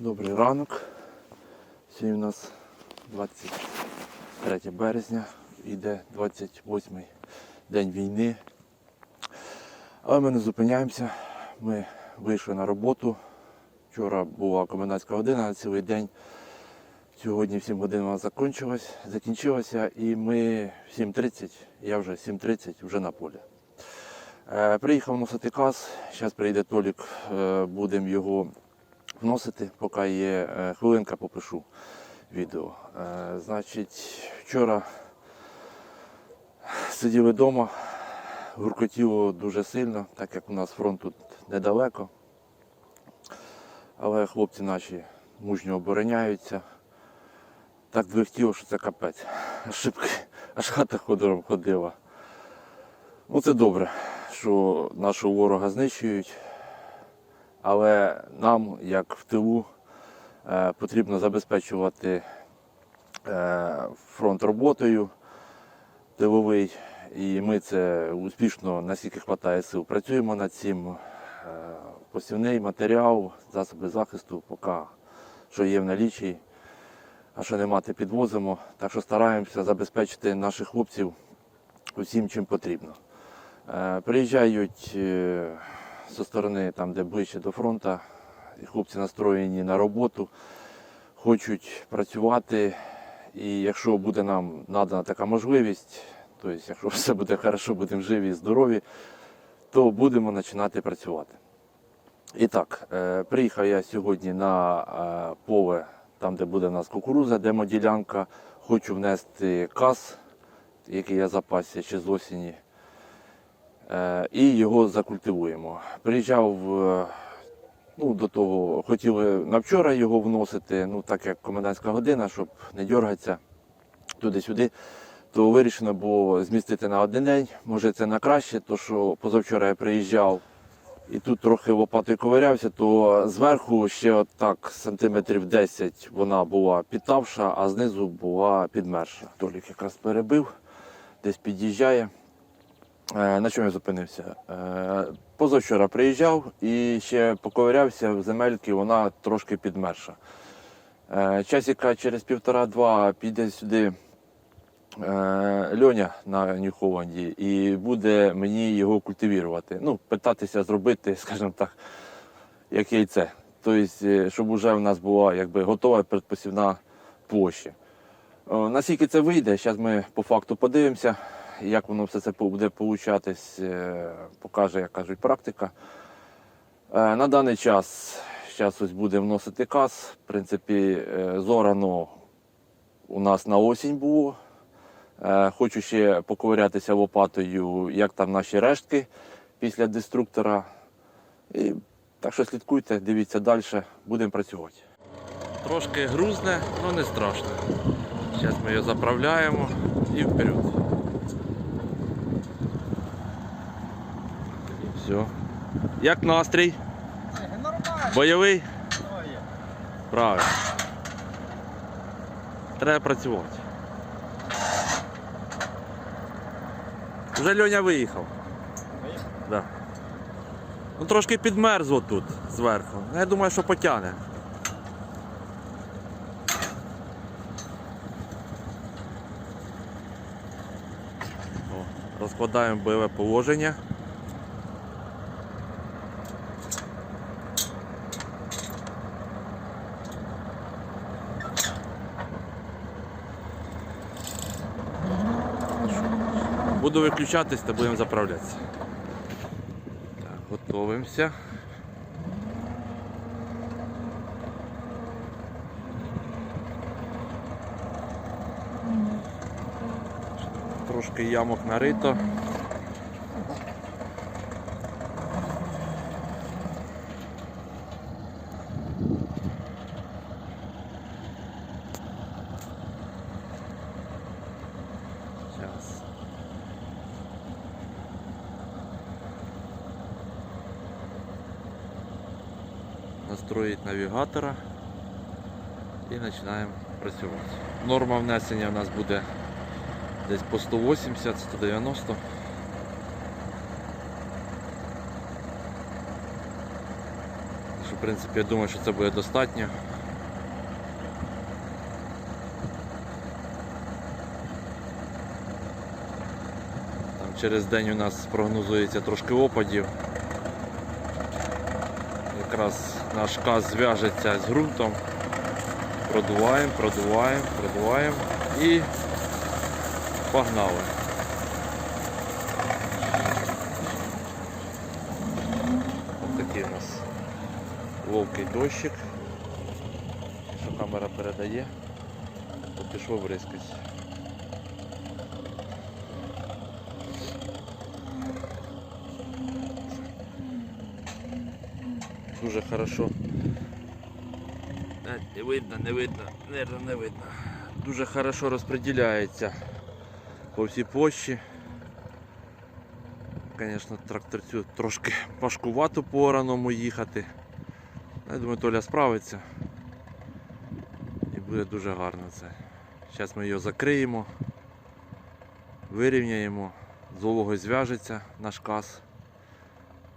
Добрий ранок. Сьогодні у нас 23 березня, йде 28 день війни. Але ми не зупиняємося. Ми вийшли на роботу. Вчора була комендантська година на цілий день. Сьогодні в 7 годин вона закінчилась, закінчилася і ми в 7.30, я вже 7.30 вже на полі. Е, Приїхав носити каз, зараз прийде Толік, е, будемо його вносити, поки є е, хвилинка, попишу відео. Е, Значить, вчора сиділи вдома, гуркотіло дуже сильно, так як у нас фронт тут недалеко. Але хлопці наші мужньо обороняються. Так двихтіло, що це капець. Шибки, аж хата ходором ходила. Ну це добре, що нашого ворога знищують. Але нам, як в тилу, е, потрібно забезпечувати е, фронт роботою тиловий. І ми це успішно, наскільки вистачає сил, працюємо над цим. Е, Посівний матеріал, засоби захисту, поки що є в налічі, а що нема, те підвозимо. Так що стараємося забезпечити наших хлопців усім, чим потрібно. Приїжджають зі сторони, там, де ближче до фронту, і хлопці настроєні на роботу, хочуть працювати. І якщо буде нам надана така можливість, тобто, якщо все буде добре, будемо живі і здорові, то будемо починати працювати. І так, е, приїхав я сьогодні на е, поле, там, де буде у нас кукуруза, демоділянка. Хочу внести каз, який я запасся ще з осені. Е, і його закультивуємо. Приїжджав е, ну, до того, хотіли на вчора його вносити, ну так як комендантська година, щоб не дергатися туди-сюди, то вирішено було змістити на один день. Може це на краще, то що позавчора я приїжджав і тут трохи лопатою ковирявся, то зверху ще от так сантиметрів 10 вона була підтавша, а знизу була підмерша. Толік якраз перебив, десь під'їжджає. Е, На чому я зупинився? Е, Позавчора приїжджав і ще поковирявся в земельки, вона трошки підмерша. Е, Часика через півтора-два піде сюди Льоня на Нью-Холланді і буде мені його культивірувати. Ну, питатися зробити, скажімо так, як яйце. Тобто, щоб вже в нас була якби готова передпосівна площа. Наскільки це вийде, зараз ми по факту подивимося, як воно все це буде получатись, е, покаже, як кажуть, практика. Е, На даний час зараз ось буде вносити каз. В принципі, е, зорано у нас на осінь було. Хочу ще поковирятися лопатою, як там наші рештки після деструктора. І так що слідкуйте, дивіться далі, будемо працювати. Трошки грузне, але не страшно. Зараз ми його заправляємо і вперед. Все. Як настрій? Нормально. Бойовий? Ой, Правильно. Треба працювати. Вже Льоня виїхав. Виїхав? Да. Ну трошки підмерз тут зверху. Я думаю, що потягне. О, Розкладаємо бойове положення. Буду виключатись та будемо заправлятися. Так, готовимося. Трошки ямок нарито. Настроїть навігатора і починаємо працювати. Норма внесення у нас буде десь по 180-190. В принципі, я думаю, що це буде достатньо. Там через день у нас прогнозується трошки опадів. Якраз наш каз зв'яжеться з ґрунтом. Продуваємо, продуваємо, продуваємо і погнали. Ось такий у нас ловкий дощик. Що камера передає, пішло бризкать. Дуже хорошо. Е, Не видно, не видно, нервно не видно. Дуже хорошо розподіляється по всій площі. Звісно, тракторцю трошки важкувато по ораному їхати. Я думаю, Толя справиться. І буде дуже гарно це. Зараз ми його закриємо, вирівняємо, з вологою зв'яжеться наш каз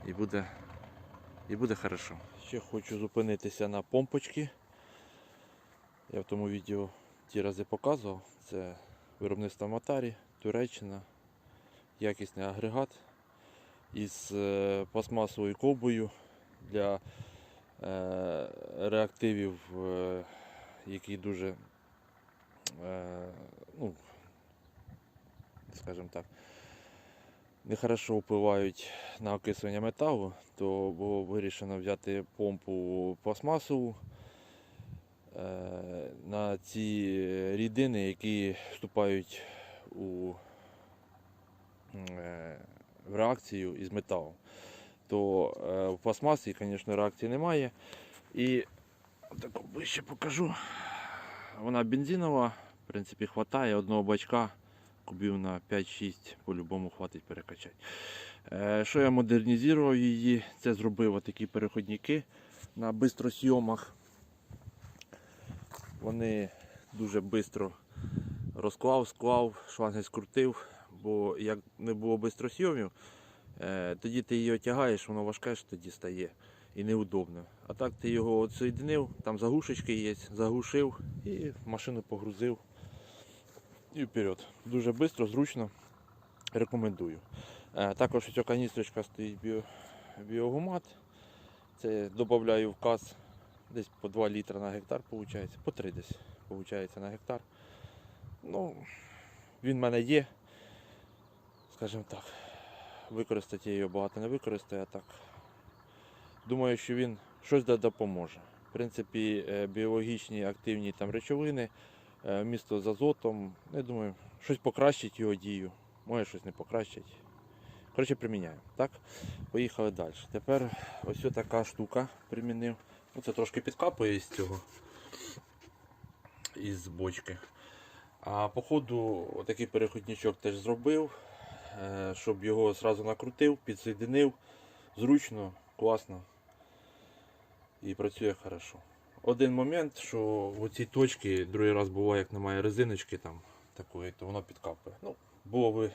і буде, і буде хорошо. Ще хочу зупинитися на помпочки. Я в тому відео ті рази показував. Це виробництво Матарі, Туреччина, якісний агрегат із е, пластмасовою ковбою для е, реактивів, е, які дуже, ну, скажімо так, нехорошо впливають на окислення металу, то було вирішено взяти помпу пластмасову е, на ці рідини, які вступають у е, в реакцію із металом. То е, в пластмасі, звісно, реакції немає. І так ближче покажу. Вона бензинова, в принципі, вистачає одного бачка, кубів на 5-6 по-любому хватить перекачати. Е, що я модернізував її, це зробив такі переходники на бистросйомах. Вони дуже швидко розклав, склав, шланги скрутив, бо як не було бистросйомів, е, тоді ти її отягаєш, воно важке ж тоді стає і неудобно. А так ти його отсоєдинив, там заглушечки є, заглушив і машину погрузив і вперед. Дуже швидко, зручно. Рекомендую. Е, Також ця каністрочка стоїть біо, біогумат. Це додаю в каз десь по 2 літра на гектар, виходить, по 3 десь виходить на гектар. Ну, він в мене є, скажімо так. Використати я його багато не використаю, а так. Думаю, що він щось допоможе. В принципі, е, біологічні активні там речовини, місто з азотом, я думаю, щось покращить його дію, може щось не покращить. Коротше, приміняємо. Так, поїхали далі. Тепер ось така штука примінив. Ну, це трошки підкапує з цього, із бочки. А по ходу отакий переходничок теж зробив, е, щоб його одразу накрутив, підсоєдинив. Зручно, класно і працює хорошо. Один момент, що в цій точці другий раз буває, як немає резиночки там такої, то воно підкапує. Ну, було би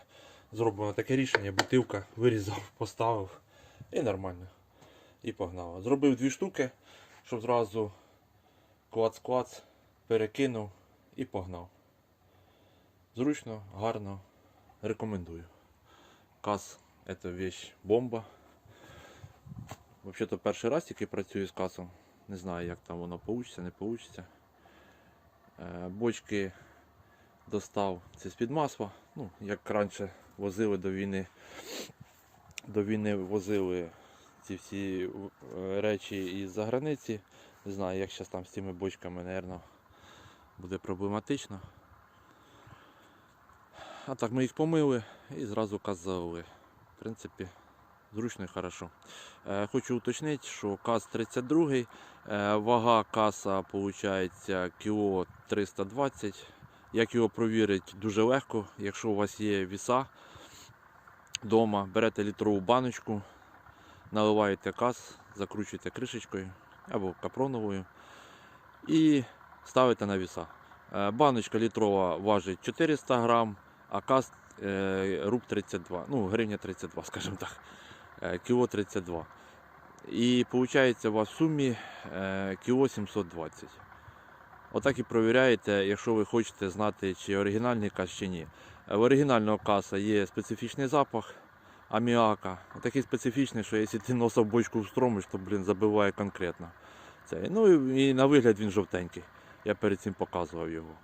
зроблено таке рішення, бутилка вирізав, поставив і нормально. І погнало. Зробив дві штуки, щоб зразу клац-клац перекинув і погнав. Зручно, гарно, рекомендую. Каз це вещь бомба. Взагалі-то перший раз тільки працюю з касом. Не знаю, як там воно вийде, не вийде. Бочки достав це з-під масла. Ну, як раніше возили до війни. До війни возили ці всі е, речі із-за границі. Не знаю, як зараз там з цими бочками, мабуть, буде проблематично. А так ми їх помили і зразу каз залили. В принципі, зручно і хорошо. Е, Хочу уточнити, що КАЗ 32, е, вага каса виходить кіло 320. Як його провірити дуже легко, якщо у вас є віса вдома, берете літрову баночку, наливаєте каз, закручуєте кришечкою або капроновою і ставите на віса. Е, Баночка літрова важить 400 грам, а каз руб 32, ну гривня 32, скажімо так, е, кіло 32. І виходить у вас в сумі е, кіло 720. Отак і провіряєте, якщо ви хочете знати, чи оригінальний кас, чи ні. Е, В оригінального каса є специфічний запах аміака. Такий специфічний, що якщо ти носа в бочку встромиш, то блін, забиває конкретно. Це. Ну і, на вигляд він жовтенький. Я перед цим показував його.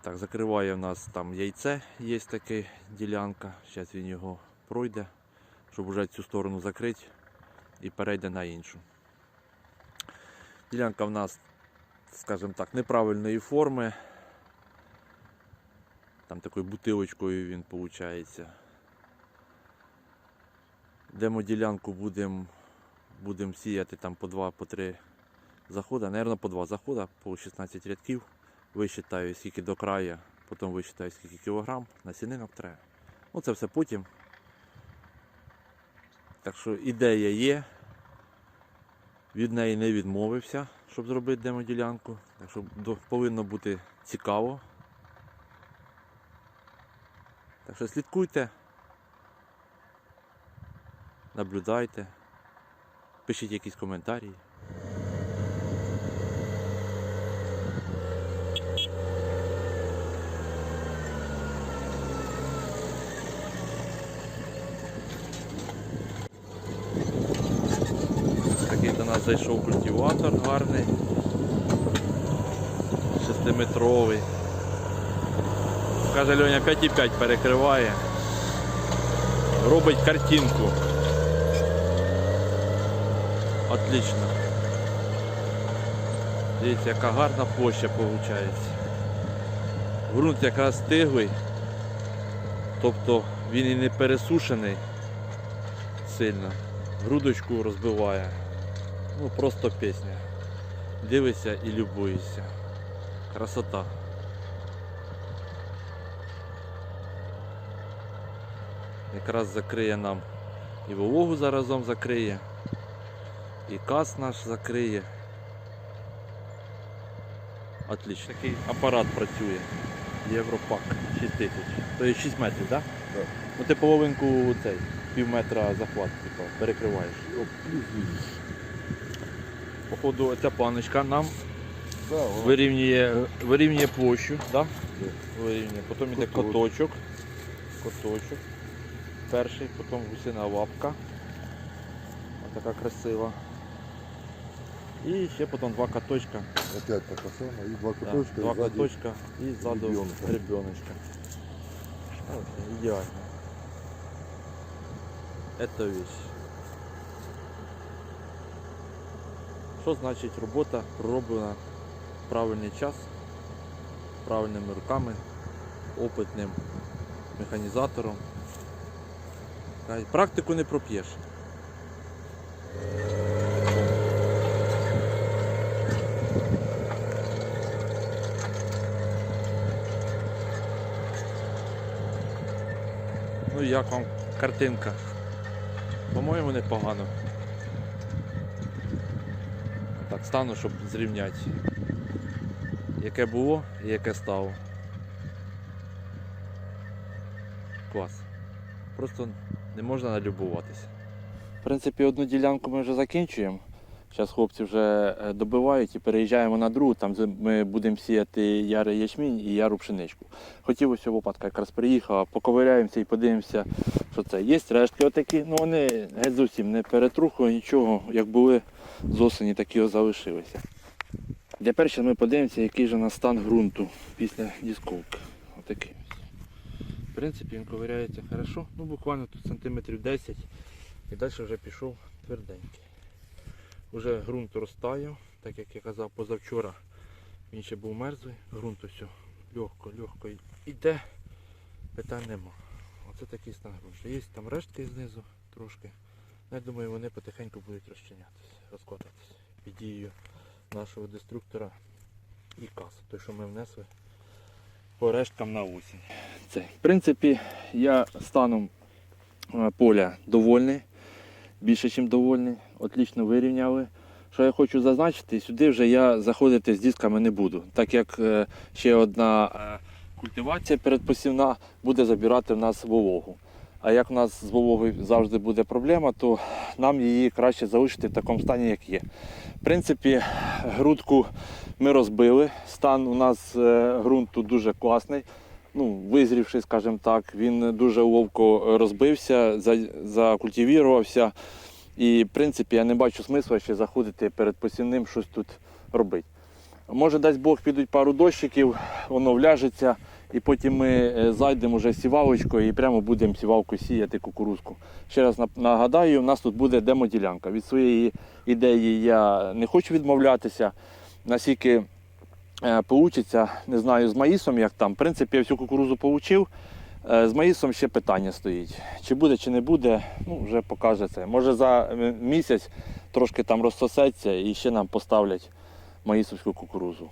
Так, закриває в нас там яйце, є така ділянка. Зараз він його пройде, щоб вже цю сторону закрити і перейде на іншу. Ділянка в нас, скажімо так, неправильної форми. Там такою бутилочкою він виходить. Демоділянку будемо будем сіяти там по 2 по 3 заходи. Наверно, по 2 заходи, по 16 рядків. Висчитаю, скільки до краю, потім висчитаю, скільки кілограм, насінинок треба. Ну це все потім. Так що ідея є. Від неї не відмовився, щоб зробити демоділянку. Так що повинно бути цікаво. Так що слідкуйте, наблюдайте, пишіть якісь коментарі. Такий до зайшов культиватор гарний, шестиметровий. Каже Льоня 5,5 перекриває. Робить картинку. Отлично. Дивіться, яка гарна площа виходить. Грунт якраз стиглий. Тобто він і не пересушений сильно. Грудочку розбиває. Ну просто пісня. Дивишся і любуєшся. Красота. Якраз закриє нам і вологу заразом закриє, і кас наш закриє. Отлично. Такий апарат працює. Європак 6 тисяч. Тобто 6 метрів, так? Так. Ну ти половинку цей, пів метра захват типу, перекриваєш. Походу ця планочка нам Да, вирівнює, вирівнює площу, да? Да. вирівнює. Потім йде коточок. Коточок. Перший, потім гусина лапка. Ось така красива. І ще потім два каточка. опять така сама, і два Да, куточка, два і каточка і ззаду ребеночка. Ідеально. Это вещь. Що значить робота пророблена в правильний час, правильними руками, опитним механізатором. Практику не проп'єш. Ну як вам картинка? По-моєму, непогано. Так, стану, щоб зрівняти. Яке було і яке стало. Клас. Просто не можна налюбуватися. В принципі, одну ділянку ми вже закінчуємо. Зараз хлопці вже е, добивають і переїжджаємо на другу, там ми будемо сіяти ярий ячмінь і яру пшеничку. Хотілося лопатка якраз приїхала, поковиряємося і подивимося, що це. Є рештки отакі, ну вони геть зовсім не перетрухли, нічого, як були з осені, такі залишилися. Тепер ще ми подивимося, який же у нас стан ґрунту після дісковки. Отакий. В принципі, він ковиряється хорошо, ну буквально тут сантиметрів 10 і далі вже пішов тверденький. Уже ґрунт розтаяв, так як я казав позавчора, він ще був мерзлий, ґрунт ось легко, легко йде, питань нема. Оце такий стан ґрунту. Є там рештки знизу трошки. Ну, Я думаю, вони потихеньку будуть розчинятися, розкладатися під дією нашого деструктора і кас, той, що ми внесли по решткам на осінь. Це. В принципі, я станом е, поля довольний, більше, ніж довольний. Отлично вирівняли. Що я хочу зазначити, сюди вже я заходити з дисками не буду, так як е, ще одна е, культивація передпосівна буде забирати в нас вологу. А як у нас з вологою завжди буде проблема, то нам її краще залишити в такому стані, як є. В принципі, грудку ми розбили. Стан у нас е, ґрунту дуже класний. Ну, визрівши, скажімо так, він дуже ловко розбився, за- закультивірувався. І, в принципі, я не бачу смисла ще заходити перед посівним щось тут робити. Може, дасть Бог, підуть пару дощиків, воно вляжеться, і потім ми е, зайдемо вже сівалочкою і прямо будемо сівалкою сіяти кукурузку. Ще раз нагадаю, у нас тут буде демоділянка. Від своєї ідеї я не хочу відмовлятися. Наскільки вийде, не знаю, з маїсом, як там. В принципі, я всю кукурузу отримав. З маїсом ще питання стоїть. Чи буде, чи не буде, ну вже покаже це. Може за е, місяць трошки там розсосеться і ще нам поставлять маїсовську кукурузу.